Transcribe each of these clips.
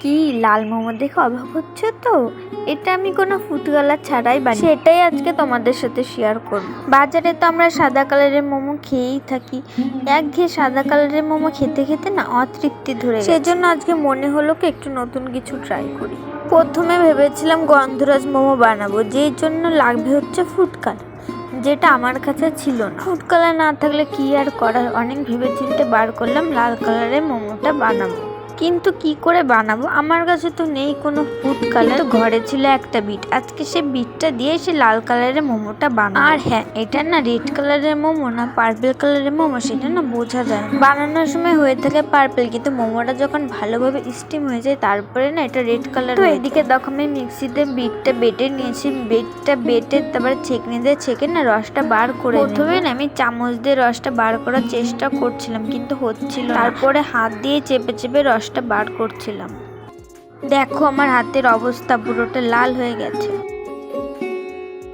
কি লাল মোমো দেখে অবাক হচ্ছে তো? এটা আমি কোনো কালার ছাড়াই বানাই সেটাই আজকে তোমাদের সাথে শেয়ার করব। বাজারে তো আমরা সাদা কালারের মোমো খেয়েই থাকি। এক ঘেয়ে সাদা কালারের মোমো খেতে খেতে না অতৃপ্তি ধরে সেজন্য আজকে মনে হলো কি একটু নতুন কিছু ট্রাই করি। প্রথমে ভেবেছিলাম গন্ধরাজ মোমো বানাবো, যেই জন্য লাগবে হচ্ছে ফুড কালার যেটা আমার কাছে ছিল না। ফুড কালার না থাকলে কি আর করার? অনেক ভেবেচিন্তে বার করলাম, লাল কালারের মোমোটা বানাবো। কিন্তু কি করে বানাবো? আমার কাছে তো নেই কোনো ফুড কালার। ঘরে ছিল একটা বিট। আজকে সে বিটটা দিয়ে সে লাল কালারের মোমোটা বানাবো। আর হ্যাঁ এটা না রেড কালারের মোমো না পার্পল কালারের মোমো সেটা না বোঝা যায়। বানানোর সময় হয়ে থাকে পার্পল কিন্তু মোমোটা যখন ভালোভাবে স্টিম হয়ে যায় তারপরে না এটা রেড কালার তো এদিকে দেখো আমি মিক্সিতে বিটটা বেটে নিয়েছি। বিটটা বেটে তারপরে ছেঁকনি দিয়ে ছেঁকে না রসটা বার করে প্রথমে না আমি চামচ দিয়ে রসটা বার করার চেষ্টা করছিলাম কিন্তু হচ্ছিল তারপরে হাত দিয়ে চেপে চেপে রসটা বার করছিলাম। দেখো আমার হাতের অবস্থা পুরোটা লাল হয়ে গেছে।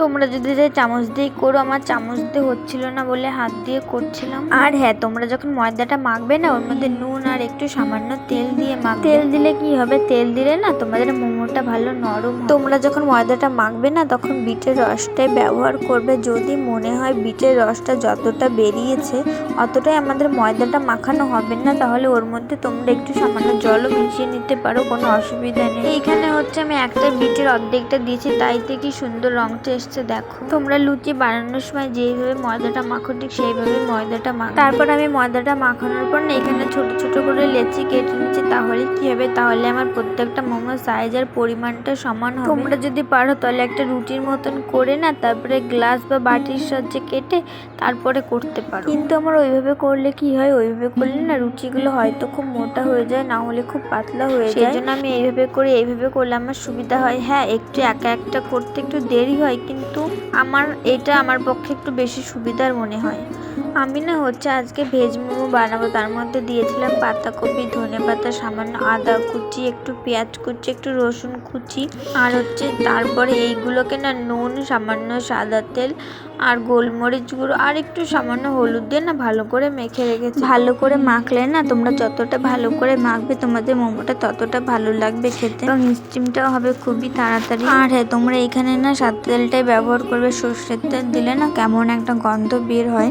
তোমরা যদি যে চামচ দিয়ে করো আমার চামচ দিয়ে হচ্ছিল না বলে হাত দিয়ে করছিলাম। আর হ্যাঁ তোমরা যখন ময়দাটা মাখবে না ওর মধ্যে নুন আর একটু সামান্য তেল দিয়ে মাখ তেল দিলে কি হবে? তেল দিলে না তোমাদের মোমোটা ভালো নরম তোমরা যখন ময়দাটা মাখবে না তখন বিটের রসটাই ব্যবহার করবে। যদি মনে হয় বিটের রসটা যতটা বেরিয়েছে অতটাই আমাদের ময়দাটা মাখানো হবে না তাহলে ওর মধ্যে তোমরা একটু সামান্য জলও মিশিয়ে নিতে পারো কোনো অসুবিধা নেই। এইখানে হচ্ছে আমি একটা বিটের অর্ধেকটা দিয়েছি তাইতে কি সুন্দর রংটা এসছে দেখো। তোমরা লুচি বানানোর সময় যেইভাবে ময়দাটা মাখো, ঠিক সেইভাবে ময়দাটা মাখো। তারপর আমি ময়দাটা মাখানোর পর না, এখানে ছোট ছোট করে লেচি কেটে নিচ্ছি, তাহলে কি হবে? তাহলে আমার প্রত্যেকটা মোমো সাইজ আর পরিমাণটা সমান হবে। তোমরা যদি পারো, তাহলে একটা রুটির মতন করে না, তারপরে গ্লাস বা বাটির সাহায্যে কেটে তারপরে করতে পারো। কিন্তু আমার ওইভাবে করলে কি হয়? ওইভাবে করলে না রুটিগুলো হয়তো খুব মোটা হয়ে যায়, না হলে খুব পাতলা হয়ে যায়। সেই জন্য আমি এইভাবে করে, এইভাবে করলে আমার সুবিধা হয়। হ্যাঁ একটু একা একটা করতে একটু দেরি হয়, কিন্তু আমার এটা আমার পক্ষে একটু বেশি সুবিধার মনে হয়। আমি না হচ্ছে আজকে ভেজ মোমো বানাবো। তার মধ্যে দিয়েছিলাম পাতাকপি ধনে পাতা সামান্য আদা কুচি একটু পেঁয়াজ কুচি একটু রসুন কুচি আর হচ্ছে তারপরে এইগুলোকে না নুন সামান্য সাদা তেল আর গোলমরিচ গুঁড়ো আর একটু সামান্য হলুদ দিয়ে না ভালো করে মেখে রেখেছি। ভালো করে মাখলে না তোমরা যতটা ভালো করে মাখবে তোমাদের মোমোটা ততটা ভালো লাগবে খেতে। এবং স্টিমটাও হবে খুবই তাড়াতাড়ি। আর হ্যাঁ তোমরা এখানে না সাদা তেলটাই ব্যবহার করবে। সর্ষের তেল দিলে না কেমন একটা গন্ধ বের হয়।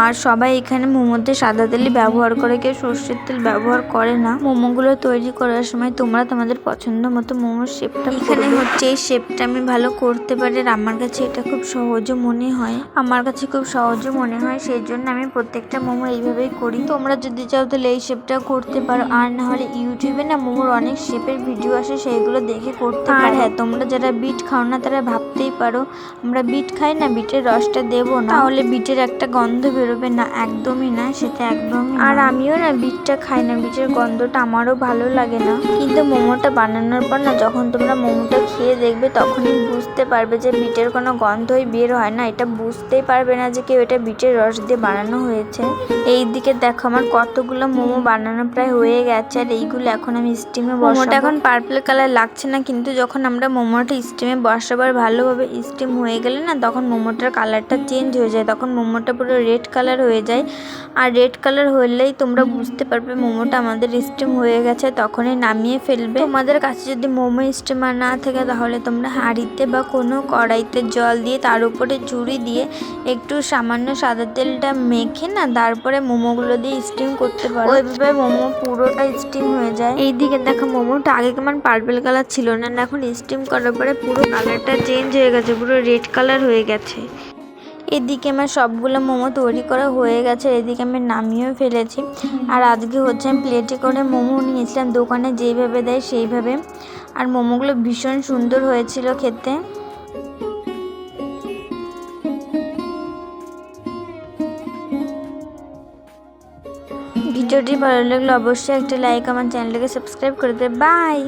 আর সবাই এখানে মোমোতে সাদা তেলই ব্যবহার করে কেউ সর্ষের তেল ব্যবহার করে না। মোমোগুলো তৈরি করার সময় তোমরা তোমাদের পছন্দ মতো মোমোর শেপটা এখানে হচ্ছে এই শেপটা আমি ভালো করতে পারি আর আমার কাছে এটা খুব সহজও মনে হয়। আমার কাছে খুব সহজও মনে হয় সেই জন্য আমি প্রত্যেকটা মোমো এইভাবেই করি। তোমরা যদি চাও তাহলে এই শেপটা করতে পারো আর না হলে ইউটিউবে না মোমোর অনেক শেপের ভিডিও আসে সেইগুলো দেখে করতে আর হ্যাঁ তোমরা যারা বিট খাও না তারা ভাবতেই পারো আমরা বিট খাই না বিটের রসটা দেবো না। তাহলে বিটের একটা গন্ধ বেরোবে না একদমই না সেটা একদমই আর আমিও না বিটটা খাই না বিটের গন্ধটা আমারও ভালো লাগে না। কিন্তু মোমোটা বানানোর পর না যখন তোমরা মোমোটা খেয়ে দেখবে তখনই বুঝতে পারবে যে বিটের কোনো গন্ধই বের হয় না। এটা বুঝতেই পারবে না যে কেউ এটা বিটের রস দিয়ে বানানো হয়েছে। এই দিকে দেখো আমার কতগুলো মোমো বানানো প্রায় হয়ে গেছে আর এইগুলো এখন আমি স্টিমে মোমোটা এখন পার্পল কালার লাগছে না কিন্তু যখন আমরা মোমোটা স্টিমে বসাবার ভালোভাবে স্টিম হয়ে গেলে না তখন মোমোটার কালারটা চেঞ্জ হয়ে যায়। তখন মোমোটা পুরো রেড কালার হয়ে যায়। আর রেড কালার হলেই তোমরা বুঝতে পারবে মোমোটা আমাদের স্টিম হয়ে গেছে, তখনই নামিয়ে ফেলবে। তোমাদের কাছে যদি মোমো স্টিমার না থাকে, তাহলে তোমরা হাঁড়িতে বা কোনো কড়াইতে জল দিয়ে তার উপরে ঝুড়ি দিয়ে একটু সামান্য সাদা তেলটা মেখে না, তারপরে মোমোগুলো দিয়ে স্টিম করতে পারো। ওইভাবে মোমো পুরোটা স্টিম হয়ে যায়। এইদিকে দেখো মোমোটা আগে কেমন পার্পেল কালার ছিল না, এখন স্টিম করার পরে পুরো কালারটা চেঞ্জ হয়ে গেছে, পুরো রেড কালার হয়ে গেছে। এদিকে আমার সবগুলো মোমো তৈরি করা হয়ে গেছে, এদিকে আমি নামিয়েও ফেলেছি। আর আজকে হচ্ছে আমি প্লেটে করে মোমো নিয়েছিলাম, দোকানে যেইভাবে দেয় সেইভাবে। আর মোমোগুলো ভীষণ সুন্দর হয়েছিল খেতে। ভিডিওটি ভালো লাগলে অবশ্যই একটা লাইক আমার চ্যানেলটাকে সাবস্ক্রাইব করে দেবে। বাই